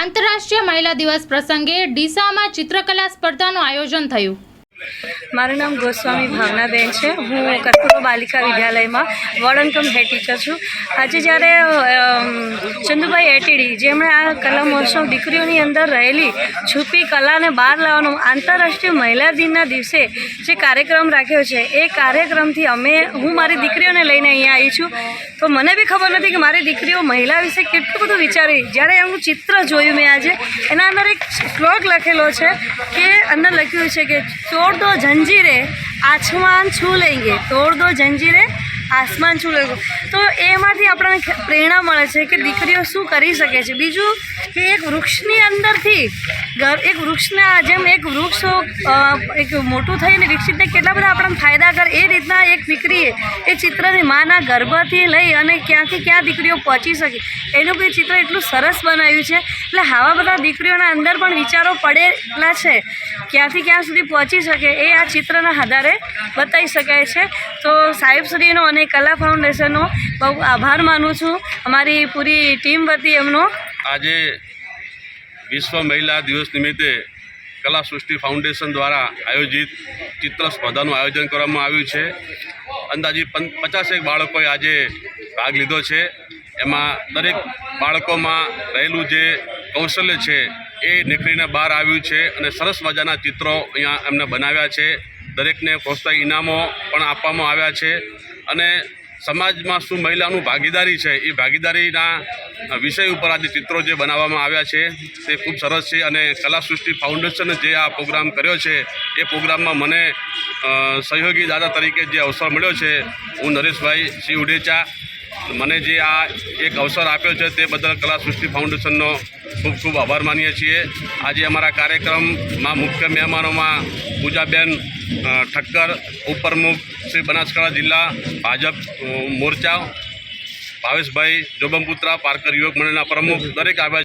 આંતરરાષ્ટ્રીય મહિલા દિવસ પ્રસંગે ડીસામાં ચિત્રકલા સ્પર્ધાનું આયોજન થયું. મારું નામ ગોસ્વામી ભાવનાબેન છે. હું કસ્તુરબા બાલિકા વિદ્યાલયમાં વડનકમ હેડ ટીચર છું. આજે જ્યારે અમ, જેમણે આ કલા મહોત્સવ દીકરીઓની અંદર રહેલી છુપી કલાને બહાર લાવવાનો આંતરરાષ્ટ્રીય મહિલા દિનના દિવસે જે કાર્યક્રમ રાખ્યો છે એ કાર્યક્રમથી અમે હું મારી દીકરીઓને લઈને અહીંયા આવી છું. તો મને બી ખબર નથી કે મારી દીકરીઓ મહિલા વિશે કેટલું બધું વિચારી. જ્યારે એમનું ચિત્ર જોયું મેં આજે એના અંદર એક શ્લોક લખેલો છે કે અંદર લખ્યું છે કે તોડ દો જંજીરે આસમાન છૂ લેંગે તોડ દો જંજીરે આસમાન છું. લખ્યું તો એમાંથી આપણને પ્રેરણા મળે છે કે દીકરીઓ શું કરી શકે છે. બીજું કે એક વૃક્ષની અંદરથી એક વૃક્ષના જેમ એક વૃક્ષ એક મોટું થઈને વિકસિતને કેટલા બધા આપણને ફાયદા કરે એ રીતના એક દીકરીએ એ ચિત્રની માના ગર્ભથી લઈ અને ક્યાંથી ક્યાં દીકરીઓ પહોંચી શકે. એનું બી ચિત્ર એટલું સરસ બનાવ્યું છે. એટલે આવા બધા દીકરીઓના અંદર પણ વિચારો પડેલા છે. ક્યાંથી ક્યાં સુધી પહોંચી શકે એ આ ચિત્રના આધારે બતાવી શકાય છે. તો સાહેબશ્રીનો અને કલા ફાઉન્ડેશનનો બહુ આભાર માનું છું. અમારી પૂરી ટીમ વતી એમનો આજે વિશ્વ મહિલા દિવસ નિમિત્તે કલા સૃષ્ટિ ફાઉન્ડેશન દ્વારા આયોજિત ચિત્ર સ્પર્ધાનું આયોજન કરવામાં આવ્યું છે. અંદાજે પચાસેક બાળકોએ આજે ભાગ લીધો છે. એમાં દરેક બાળકોમાં રહેલું જે કૌશલ્ય છે એ નીકળીને બહાર આવ્યું છે અને સરસ મજાના ચિત્રો અહીંયા એમને બનાવ્યા છે. દરેકને પ્રોત્સાહન ઇનામો પણ આપવામાં આવ્યા છે અને સમાજમાં શું મહિલાનું ભાગીદારી છે, એ ભાગીદારીના વિષય ઉપર આજે ચિત્રો જે બનાવવામાં આવ્યા છે, તે ખૂબ સરસ છે અને કલા સૃષ્ટિ ફાઉન્ડેશને જે આ પ્રોગ્રામ કર્યો છે, એ પ્રોગ્રામમાં મને સહયોગી દાદા તરીકે જે અવસર મળ્યો છે, હું નરેશભાઈ શ્રી ઉડેચા મને જે આ એક અવસર આપ્યો છે તે બદલ કલા સૃષ્ટિ ફાઉન્ડેશનનો ખૂબ ખૂબ આભાર માનીએ છીએ. આજે અમારા કાર્યક્રમમાં મુખ્ય મહેમાનોમાં પૂજાબેન ઠક્કર, ઉપપ્રમુખ શ્રી બનાસકાંઠા જિલ્લા ભાજપ મોરચા, ભાવેશભાઈ, જોબમપુત્રા, પારકર યુવક મંડળના પ્રમુખ, દરેક આવ્યા